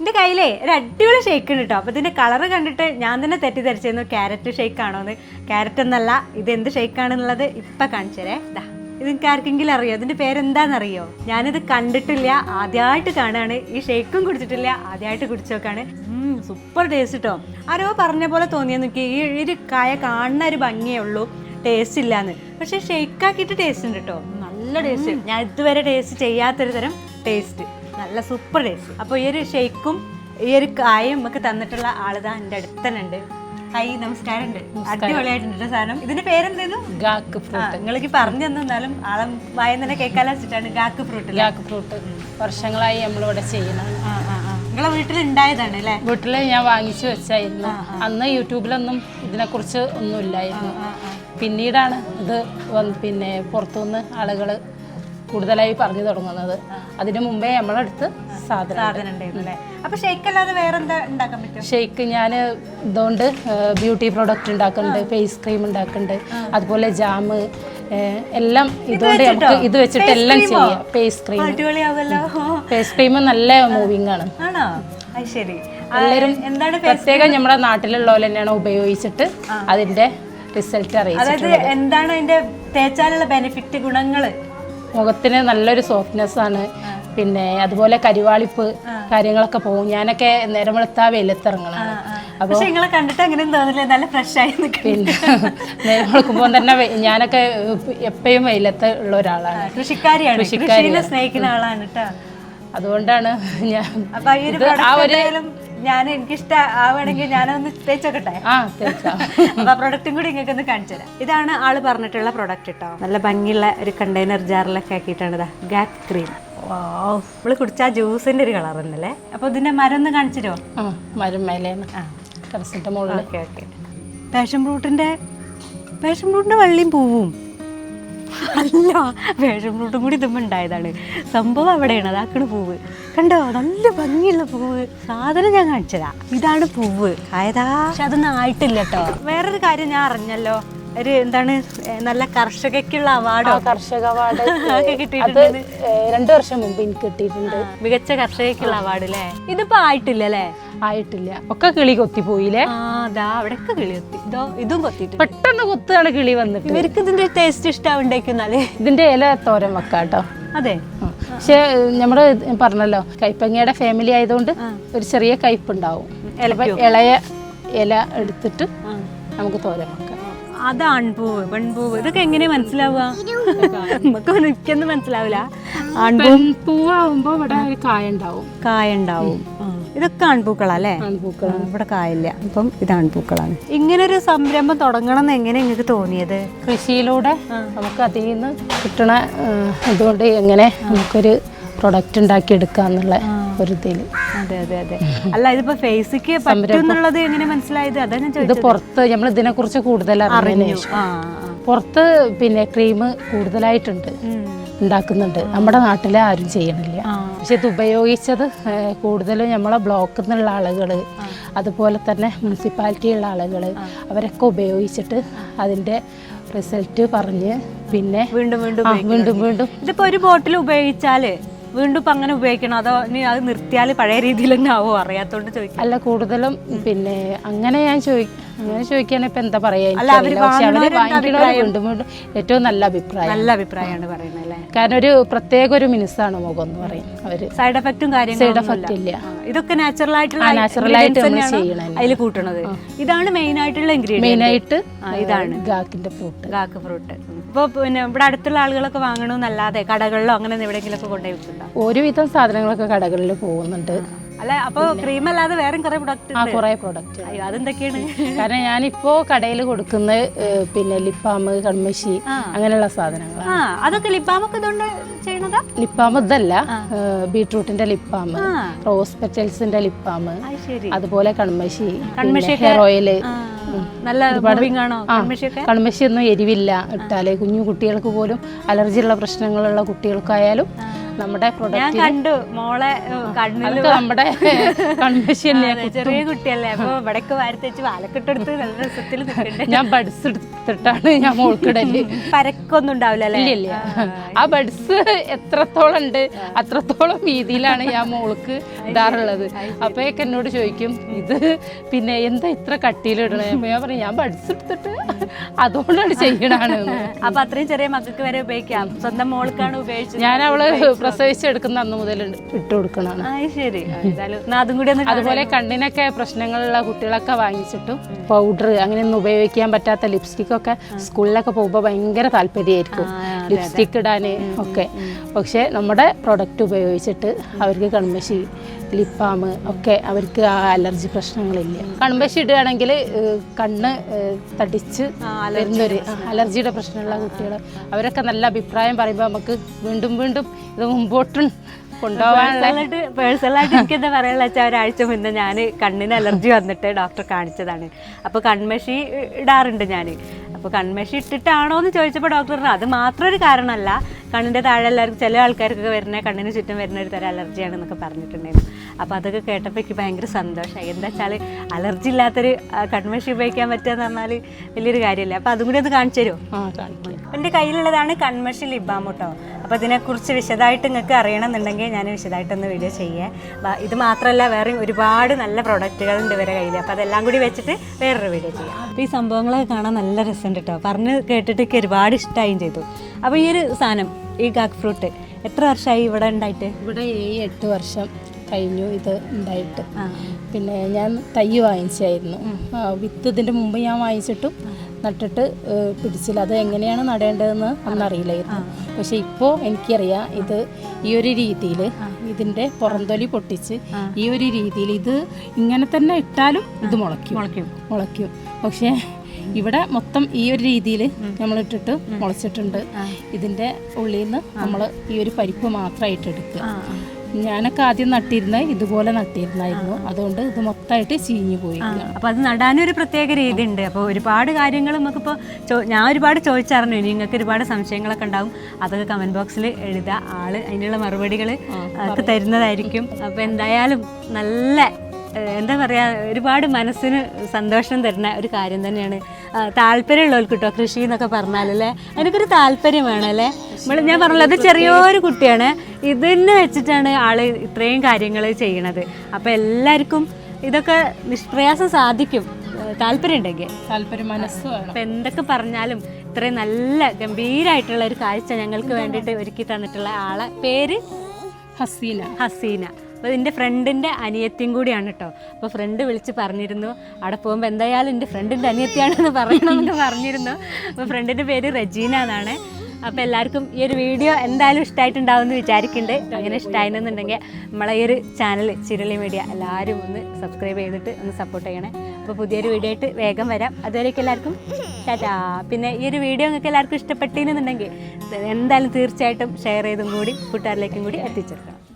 എന്റെ കയ്യിലേ ഒരു അടിപൊളി ഷേക്ക് ഉണ്ട് കേട്ടോ അപ്പോൾ ഇതിന്റെ കളറ് കണ്ടിട്ട് ഞാൻ തന്നെ തെറ്റിദ്ധരിച്ചിരുന്നു. ക്യാരറ്റ് ഷേക്ക് ആണോ എന്ന് ക്യാരറ്റ് എന്നല്ല ഇത് എന്ത് ഷേക്ക് ആണെന്നുള്ളത് ഇപ്പം കാണിച്ചു തരേ ഇതാ ഇത് നിങ്ങൾക്ക് ആർക്കെങ്കിലും അറിയോ? ഇതിന്റെ പേരെന്താണെന്നറിയോ ഞാനിത് കണ്ടിട്ടില്ല. ആദ്യമായിട്ട് കാണുകയാണ് ഈ ഷേക്കും കുടിച്ചിട്ടില്ല. ആദ്യമായിട്ട് കുടിച്ചു നോക്കാണ്. സൂപ്പർ ടേസ്റ്റ് കേട്ടോ ആരോ പറഞ്ഞ പോലെ തോന്നിയാൽ നോക്കി. ഈ ഈ ഒരു കായ കാണുന്ന ഒരു ഭംഗിയേ ഉള്ളൂ. ടേസ്റ്റ് ഇല്ലാന്ന്. പക്ഷേ ഷേക്കാക്കിയിട്ട് ടേസ്റ്റ് ഉണ്ട് കേട്ടോ നല്ല ടേസ്റ്റ് ഞാൻ ഇതുവരെ ടേസ്റ്റ് ചെയ്യാത്തൊരു തരം ടേസ്റ്റ് നല്ല സൂപ്പർ ടേസ്റ്റ് അപ്പോൾ ഈ ഒരു ഷേക്കും ഈ ഒരു കായും നമുക്ക് തന്നിട്ടുള്ള ആളിതാ എന്റെ അടുത്ത് തന്നെ ഉണ്ട്. നമസ്കാരം. ഉണ്ട് അടിപൊളിയായിട്ടുണ്ട് ട്ടോ സാധനം. ഇതിന്റെ പേരെന്തായിരുന്നു ഗാക്ക് ഫ്രൂട്ട്. നിങ്ങൾക്ക് പറഞ്ഞു തന്നാലും ആളം വായം തന്നെ കേൾക്കാൻ വെച്ചിട്ടാണ് ഗാക്ക് ഫ്രൂട്ട് ഗാക്ക് ഫ്രൂട്ട്. വർഷങ്ങളായി നമ്മളിവിടെ ചെയ്യുന്നത്. നിങ്ങളെ വീട്ടിൽ ഉണ്ടായതാണ് അല്ലേ വീട്ടിൽ ഞാൻ വാങ്ങിച്ചു വെച്ചായിരുന്നു. അന്ന് യൂട്യൂബിലൊന്നും ഇതിനെക്കുറിച്ച് ഒന്നും ഇല്ലായിരുന്നു പിന്നീടാണ് ഇത് പിന്നെ പുറത്തുനിന്ന് ആളുകൾ കൂടുതലായി പറഞ്ഞു തുടങ്ങുന്നത്. അതിനു മുമ്പേ നമ്മളടുത്ത് സാധനം സാധനം ഉണ്ടായിരുന്നു അല്ലേ അപ്പൊ ഷേക്ക് അല്ലാതെ വേറെ എന്താ ഉണ്ടാക്കാൻ പറ്റും? ഷെയ്ക്ക് ഞാൻ ഇതുകൊണ്ട് ബ്യൂട്ടി പ്രോഡക്റ്റ് ഉണ്ടാക്കുന്നുണ്ട് ഫേസ് ക്രീം ഉണ്ടാക്കുന്നുണ്ട് അതുപോലെ ജാമ് എല്ലാം ഇതുകൊണ്ട് നമുക്ക് ഇത് വെച്ചിട്ട് എല്ലാം ചെയ്യാം. ഫേസ് ക്രീം ഫേസ് ക്രീം നല്ല മൂവിങ് ആണ്. ശരി. എല്ലാവരും പ്രത്യേകം നമ്മുടെ നാട്ടിലുള്ള പോലെ തന്നെയാണ് ഉപയോഗിച്ചിട്ട് അതിന്റെ റിസൾട്ട് അറിയിച്ചത് എന്താണ് അതിന്റെ തേച്ചാലുള്ള ബെനിഫിറ്റ് ഗുണങ്ങൾ? മുഖത്തിന് നല്ലൊരു സോഫ്റ്റ്നെസ് ആണ്. പിന്നെ അതുപോലെ കരിവാളിപ്പ് കാര്യങ്ങളൊക്കെ പോകും. ഞാനൊക്കെ നേരം വെളുത്താ വെയിലത്തിറങ്ങണം അപ്പോൾ നിങ്ങളെ കണ്ടിട്ട് തോന്നില്ല. നല്ല ഫ്രഷ് ആയി പിന്നെ നേരം വെളുക്കുമ്പോൾ തന്നെ ഞാനൊക്കെ എപ്പോഴും വെയിലത്ത് ഉള്ള ഒരാളാണ്. കൃഷിക്കാരിയാണ്. കൃഷിനെ സ്നേഹിക്കുന്ന ആളാണ് കേട്ടോ. അതുകൊണ്ടാണ് ഞാൻ ആ ഒരു ഞാൻ എനിക്കിഷ്ട ആവുകയാണെങ്കിൽ ഞാനൊന്ന് തേച്ചോക്കട്ടെ? അപ്പൊ ആ പ്രൊഡക്റ്റും കൂടി നിങ്ങൾക്ക് ഒന്ന് കാണിച്ചു തരാം. ഇതാണ് ആൾ പറഞ്ഞിട്ടുള്ള പ്രൊഡക്റ്റ് കേട്ടോ നല്ല ഭംഗിയുള്ള ഒരു കണ്ടെയ്നർ ജാറിലൊക്കെ ആക്കിയിട്ടാണ് ഇതാ ഗാറ്റ് ക്രീം നമ്മൾ കുടിച്ച ജ്യൂസിന്റെ ഒരു കളർ ഉണ്ടല്ലേ? അപ്പൊ ഇതിന്റെ മരം ഒന്ന് കാണിച്ചിരോ മരം ഓക്കെ ഓക്കെ. പാഷൻ ഫ്രൂട്ടിന്റെ പാഷൻ ഫ്രൂട്ടിന്റെ വള്ളിയും പൂവും. അല്ല വേഷം ഫ്രൂട്ടും കൂടി ഇതുമ്പോൾ ഉണ്ടായതാണ്. സംഭവം അവിടെയാണ് അതാക്കണ പൂവ്. കണ്ടോ നല്ല ഭംഗിയുള്ള പൂവ്. സാധനം ഞാൻ കാണിച്ചതാ ഇതാണ് പൂവ്. ആയതാ. പക്ഷെ അതൊന്നും ആയിട്ടില്ല കേട്ടോ വേറൊരു കാര്യം ഞാൻ അറിഞ്ഞല്ലോ. ഒരു എന്താണ് നല്ല കർഷകയ്ക്കുള്ള അവാർഡോ കർഷക അവാർഡ് ഒക്കെ. കിട്ടിയിട്ടുണ്ട്. രണ്ട് വർഷം മുമ്പ് എനിക്ക് കിട്ടിയിട്ടുണ്ട്. മികച്ച കർഷകയ്ക്കുള്ള അവാർഡ് അല്ലേ ഇതിപ്പോ ആയിട്ടില്ല അല്ലേ ആയിട്ടില്ല. ഒക്കെ കിളി കൊത്തി പോയില്ലേ അതാ അവിടെയൊക്കെ കിളി കൊത്തി. ഇതോ ഇതും കൊത്തിട്ട് പെട്ടെന്ന് കൊത്താണ് കിളി വന്നിട്ട്. ഇവർക്ക് ഇതിന്റെ ടേസ്റ്റ് ഇഷ്ടാവുണ്ടായിരിക്കുന്നാലേ ഇതിന്റെ ഇല തോരൻ വെക്കാട്ടോ അതെ. പക്ഷെ നമ്മൾ പറഞ്ഞല്ലോ കൈപ്പങ്ങയുടെ ഫാമിലി ആയതുകൊണ്ട് ഒരു ചെറിയ കയ്പ് ഉണ്ടാവും ഇളയ ഇല എടുത്തിട്ട് നമുക്ക് തോരൻ വെക്കാം. അത് ആൺപൂവ് പെൺപൂവ് ഇതൊക്കെ എങ്ങനെ മനസ്സിലാവുക? നമുക്ക് എനിക്കൊന്നും മനസ്സിലാവില്ല. ആൺപൂ പൂവാകുമ്പോ ഇവിടെ ഒരു കായ ഉണ്ടാവും കായ ഉണ്ടാവും ഇതൊക്കെ ആൺപൂക്കളല്ലേ? ഇവിടെ കായില്ല. അപ്പം ഇത് ആൺപൂക്കളാണ്. ഇങ്ങനെ ഒരു സംരംഭം തുടങ്ങണം എന്ന് എങ്ങനെ നിങ്ങൾക്ക് തോന്നിയത്? കൃഷിയിലൂടെ നമുക്ക് അതിൽ നിന്ന് കിട്ടണ അതുകൊണ്ട് എങ്ങനെ നമുക്കൊരു പ്രൊഡക്റ്റ് ഉണ്ടാക്കി എടുക്കാന്നുള്ള ഒരു ഇതിൽ അതെ അതെ അതെ. അല്ല ഇതിപ്പോ ഫേസിക്ക് പറ്റുന്നുള്ളത് എങ്ങനെ മനസ്സിലായത്? അതാ ഞാൻ ഇത് പുറത്ത് നമ്മൾ ഇതിനെക്കുറിച്ച് കൂടുതൽ അറിഞ്ഞതിന് പുറത്ത് പിന്നെ ക്രീം കൂടുതലായിട്ടുണ്ട്. ഉണ്ടാക്കുന്നുണ്ട്. നമ്മുടെ നാട്ടിലെ ആരും ചെയ്യണില്ല. പക്ഷെ ഇത് ഉപയോഗിച്ചത് കൂടുതലും നമ്മളെ ബ്ലോക്കിൽ നിന്നുള്ള ആളുകൾ അതുപോലെ തന്നെ മുനിസിപ്പാലിറ്റിയുള്ള ആളുകൾ അവരൊക്കെ ഉപയോഗിച്ചിട്ട് അതിന്റെ റിസൾട്ട് പറഞ്ഞ് പിന്നെ വീണ്ടും വീണ്ടും വീണ്ടും വീണ്ടും. ഇതിപ്പോ ഒരു ബോട്ടിൽ ഉപയോഗിച്ചാൽ വീണ്ടും ഇപ്പം അങ്ങനെ ഉപയോഗിക്കണോ? അതോ ഇനി അത് നിർത്തിയാൽ പഴയ രീതിയിൽ തന്നെ ആവോ? അറിയാത്തോണ്ട് ചോദിക്കും. അല്ല കൂടുതലും പിന്നെ അങ്ങനെ ഞാൻ ചോദി അങ്ങനെ ചോദിക്കുകയാണെങ്കിൽ ഇപ്പം എന്താ പറയുക ഏറ്റവും നല്ല അഭിപ്രായം. നല്ല അഭിപ്രായമാണ് പറയുന്നത് അല്ലേ? കാരണം ഒരു പ്രത്യേക ഒരു മിനുസാണ് മുഖം എന്ന് പറയും അവർ. സൈഡ് എഫക്റ്റും കാര്യങ്ങളും സൈഡ് എഫക്റ്റ് ഇല്ല. ഇതൊക്കെ നാച്ചുറൽ ആയിട്ടുള്ള നാച്ചുറൽ ആയിട്ട് ചെയ്യണത്. അതിൽ കൂട്ടണത്. ഇതാണ് മെയിൻ ആയിട്ടുള്ള ഇൻഗ്രീഡിയൻ മെയിൻ ആയിട്ട് ഇതാണ്. ഗാക്കിന്റെ ഫ്രൂട്ട് ഗാക്ക് ഫ്രൂട്ട് ഇപ്പൊ പിന്നെ ഇവിടെ അടുത്തുള്ള ആളുകളൊക്കെ വാങ്ങണമെന്നല്ലാതെ കടകളിലോ അങ്ങനെ എവിടെയെങ്കിലും ഒക്കെ കൊണ്ടുപോയി വെക്കുന്നുണ്ടോ ഒരുവിധം സാധനങ്ങളൊക്കെ കടകളിൽ പോകുന്നുണ്ട്. അല്ല അപ്പൊ ക്രീം അല്ലാതെ വേറെ കുറെ പ്രോഡക്റ്റ് ആ കുറേ പ്രോഡക്റ്റ് അയ്യോ അതെന്തൊക്കെയാണ്? കാരണം ഞാനിപ്പോ കടയിൽ കൊടുക്കുന്ന പിന്നെ ലിപ്പാമ് കൺമശി അങ്ങനെയുള്ള സാധനങ്ങൾ അതൊക്കെ ലിപ്പാമൊക്കെ ഇതുകൊണ്ട് ചെയ്യണതാ ലിപ്പാമ് ഇതല്ല ബീട്രൂട്ടിന്റെ ലിപ്പാമ് റോസ് പെറ്റൽസിന്റെ ലിപ്പാമ് അതുപോലെ കൺമശി ഹെയർ ഓയിൽ നല്ല കൺമശി ഒന്നും എരിവില്ല. ഇട്ടാൽ കുഞ്ഞു കുട്ടികൾക്ക് പോലും അലർജി ഉള്ള പ്രശ്നങ്ങളുള്ള കുട്ടികൾക്കായാലും നമ്മുടെ ഞാൻ കണ്ടു. മോളെ നമ്മുടെ കൺവെൻഷൻ ചെറിയ കുട്ടിയല്ലേ. അപ്പൊ ഇവിടേക്ക് വാരത്തേച്ച് വാലക്കെട്ടെടുത്ത് നല്ല രസത്തിൽ ഞാൻ ബഡ്സ് എടുത്തിട്ടാണ് ഞാൻ മോൾക്കിടൽ പരക്കൊന്നും ഉണ്ടാവില്ല ഇല്ല ആ ബഡ്സ് എത്രത്തോളം ഉണ്ട് അത്രത്തോളം വീതിയിലാണ് ഞാൻ മോൾക്ക് ഇടാറുള്ളത്. അപ്പോഴൊക്കെ എന്നോട് ചോദിക്കും ഇത് പിന്നെ എന്താ ഇത്ര കട്ടിയിലിടണേ അപ്പൊ ഞാൻ പറയും ഞാൻ ബഡ്സ് എടുത്തിട്ട് അതുകൊണ്ടാണ് ചെയ്യണാണ്. അപ്പൊ അത്രയും ചെറിയ മക്കൾക്ക് വരെ ഉപയോഗിക്കാം. സ്വന്തം മോൾക്കാണ് ഉപയോഗിച്ചത്. ഞാൻ അവൾ പ്രസവിച്ചെടുക്കുന്ന അന്ന് മുതൽ ഇട്ട് കൊടുക്കണം ശരി. അതും കൂടി അതുപോലെ കണ്ണിനൊക്കെ പ്രശ്നങ്ങളുള്ള കുട്ടികളൊക്കെ വാങ്ങിച്ചിട്ടും പൗഡർ അങ്ങനെയൊന്നും ഉപയോഗിക്കാൻ പറ്റാത്ത ലിപ്സ്റ്റിക്കൊക്കെ സ്കൂളിലൊക്കെ പോകുമ്പോൾ ഭയങ്കര താല്പര്യമായിരിക്കും. ലിപ്സ്റ്റിക് ഇടാൻ ഒക്കെ. പക്ഷേ നമ്മുടെ പ്രൊഡക്റ്റ് ഉപയോഗിച്ചിട്ട് അവർക്ക് കൺമശി ലിപ്പാമ് ഒക്കെ അവർക്ക് ആ അലർജി പ്രശ്നങ്ങളില്ല. കൺമശി ഇടുകയാണെങ്കിൽ കണ്ണ് തടിച്ച് വരുന്നൊരു അലർജിയുടെ പ്രശ്നമുള്ള കുട്ടികൾ. അവരൊക്കെ നല്ല അഭിപ്രായം പറയുമ്പോൾ നമുക്ക് വീണ്ടും വീണ്ടും ഇത് മുമ്പോട്ടും കൊണ്ടുപോകാനായിട്ട് പേഴ്സണലായിട്ട് പേഴ്സണലായിട്ട് എനിക്ക് എന്താ പറയാനുള്ള വെച്ചാൽ ഒരാഴ്ച മുന്നേ ഞാൻ കണ്ണിന് അലർജി വന്നിട്ട് ഡോക്ടറെ കാണിച്ചതാണ്. അപ്പോൾ കൺമഷി ഇടാറുണ്ട് ഞാൻ അപ്പോൾ കൺമഷി ഇട്ടിട്ടാണോ എന്ന് ചോദിച്ചപ്പോൾ ഡോക്ടർ പറഞ്ഞു അത് മാത്രം ഒരു കാരണമല്ല. കണ്ണിന്റെ താഴെ എല്ലാവർക്കും ചില ആൾക്കാർക്കൊക്കെ വരുന്ന കണ്ണിന് ചുറ്റും വരുന്ന ഒരു തരം അലർജിയാണെന്നൊക്കെ പറഞ്ഞിട്ടുണ്ടായിരുന്നു. അപ്പോൾ അതൊക്കെ കേട്ടപ്പോൾ എനിക്ക് ഭയങ്കര സന്തോഷമായി എന്താ വെച്ചാൽ അലർജി ഇല്ലാത്തൊരു കൺമേഷൻ കൺമഷി ഉപയോഗിക്കാൻ പറ്റുക എന്ന് പറഞ്ഞാൽ വലിയൊരു കാര്യമല്ലേ? അപ്പോൾ അതും കൂടി ഒന്ന് കാണിച്ചു തരുമോ? എന്റെ കയ്യിലുള്ളതാണ് കൺമഷി ലിബാം കേട്ടോ അപ്പോൾ ഇതിനെക്കുറിച്ച് വിശദമായിട്ട് നിങ്ങൾക്ക് അറിയണമെന്നുണ്ടെങ്കിൽ ഞാൻ വിശദമായിട്ടൊന്ന് വീഡിയോ ചെയ്യുക. ഇത് മാത്രമല്ല വേറെ ഒരുപാട് നല്ല പ്രൊഡക്റ്റുകളുണ്ട് ഇവരെ കയ്യിൽ അപ്പോൾ അതെല്ലാം കൂടി വെച്ചിട്ട് വേറൊരു വീഡിയോ ചെയ്യാം. അപ്പോൾ ഈ സംഭവങ്ങളൊക്കെ കാണാൻ നല്ല രസമുണ്ട് കേട്ടോ പറഞ്ഞ് കേട്ടിട്ട് എനിക്ക് ഒരുപാട് ഇഷ്ടമായും ചെയ്തു. അപ്പോൾ ഈ ഒരു സാധനം ഈ കാക്ക് ഫ്രൂട്ട് എത്ര വർഷമായി ഇവിടെ ഉണ്ടായിട്ട്? ഇവിടെ ഈ എട്ട് വർഷം കഴിഞ്ഞു ഇത് ഉണ്ടായിട്ട്. പിന്നെ ഞാൻ തൈ വാങ്ങിച്ചായിരുന്നു. വിത്ത് ഇതിന്റെ മുമ്പ് ഞാൻ വാങ്ങിച്ചിട്ടും നട്ടിട്ട് പിടിച്ചില്ല. അത് എങ്ങനെയാണ് നടേണ്ടതെന്ന് അന്നറിയില്ലായിരുന്നു. പക്ഷെ ഇപ്പോൾ എനിക്കറിയാം ഇത് ഈ ഒരു രീതിയിൽ ഇതിന്റെ പുറന്തൊലി പൊട്ടിച്ച് ഈ ഒരു രീതിയിൽ ഇത് ഇങ്ങനെ തന്നെ ഇട്ടാലും ഇത് മുളയ്ക്കും. മുളയ്ക്കും. മുളയ്ക്കും. പക്ഷേ ഇവിടെ മൊത്തം ഈ ഒരു രീതിയിൽ നമ്മൾ ഇട്ടിട്ട് മുളച്ചിട്ടുണ്ട്. ഇതിന്റെ ഉള്ളിൽ നിന്ന് നമ്മൾ ഈ ഒരു പരിപ്പ് മാത്രമായിട്ട് എടുക്കുക. ഞാനൊക്കെ ആദ്യം നട്ടിരുന്ന ഇതുപോലെ നട്ടിരുന്നായിരുന്നു. അതുകൊണ്ട് ഇത് മൊത്തമായിട്ട് ചീഞ്ഞു പോയി. അപ്പോൾ അത് നടാനൊരു പ്രത്യേക രീതി ഉണ്ട് അപ്പോൾ ഒരുപാട് കാര്യങ്ങൾ നമുക്കിപ്പോൾ ഞാൻ ഒരുപാട് ചോദിച്ചറിഞ്ഞു ഇനി നിങ്ങൾക്ക് ഒരുപാട് സംശയങ്ങളൊക്കെ ഉണ്ടാവും. അതൊക്കെ കമന്റ് ബോക്സിൽ എഴുതുക ആൾ അതിനുള്ള മറുപടികൾ തരുന്നതായിരിക്കും. അപ്പോൾ എന്തായാലും നല്ല എന്താ പറയാ ഒരുപാട് മനസ്സിന് സന്തോഷം തരുന്ന ഒരു കാര്യം തന്നെയാണ്. താല്പര്യമുള്ളവർക്ക് കേട്ടോ കൃഷി എന്നൊക്കെ പറഞ്ഞാലല്ലേ അതിനൊക്കെ താല്പര്യം വേണമല്ലേ നമ്മൾ ഞാൻ പറഞ്ഞല്ലോ അത് ചെറിയൊരു കുട്ടിയാണ്. ഇതിനെ വെച്ചിട്ടാണ് ആൾ ഇത്രയും കാര്യങ്ങൾ ചെയ്യണത്. അപ്പോൾ എല്ലാവർക്കും ഇതൊക്കെ നിഷ്പ്രയാസം സാധിക്കും. താല്പര്യം ഉണ്ടെങ്കിൽ. താല്പര്യം മനസ്സ് അപ്പം എന്തൊക്കെ പറഞ്ഞാലും ഇത്രയും നല്ല ഗംഭീരമായിട്ടുള്ള ഒരു കാഴ്ച ഞങ്ങൾക്ക് വേണ്ടിയിട്ട് ഒരുക്കി തന്നിട്ടുള്ള ആളെ പേര്? ഹസീന. ഹസീന. അപ്പോൾ എന്റെ ഫ്രണ്ടിന്റെ അനിയത്തിയും കൂടിയാണ് കേട്ടോ അപ്പോൾ ഫ്രണ്ട് വിളിച്ച് പറഞ്ഞിരുന്നു. അവിടെ പോകുമ്പോൾ എന്തായാലും എന്റെ ഫ്രണ്ടിന്റെ അനിയത്തിയാണെന്ന് പറയണമെന്ന് പറഞ്ഞിരുന്നു. അപ്പോൾ ഫ്രണ്ടിന്റെ പേര് റജീന എന്നാണ്. അപ്പോൾ എല്ലാവർക്കും ഈ ഒരു വീഡിയോ എന്തായാലും ഇഷ്ടമായിട്ടുണ്ടാവും എന്ന് വിചാരിക്കുന്നുണ്ട് അങ്ങനെ ഇഷ്ടമായിരുന്നുണ്ടെങ്കിൽ നമ്മളെ ഈ ഒരു ചാനൽ ചിരളി മീഡിയ എല്ലാവരും ഒന്ന് സബ്സ്ക്രൈബ് ചെയ്തിട്ട് ഒന്ന് സപ്പോർട്ട് ചെയ്യണേ. അപ്പോൾ പുതിയൊരു വീഡിയോ ആയിട്ട് വേഗം വരാം. അതുവരേക്കും എല്ലാവർക്കും ടാറ്റാ. പിന്നെ ഈ ഒരു വീഡിയോ നിങ്ങൾക്ക് എല്ലാവർക്കും ഇഷ്ടപ്പെട്ടിരുന്നുണ്ടെങ്കിൽ എന്തായാലും തീർച്ചയായിട്ടും ഷെയർ ചെയ്തും കൂടി കൂട്ടുകാരിലേക്കും കൂടി എത്തിച്ചേർക്കണം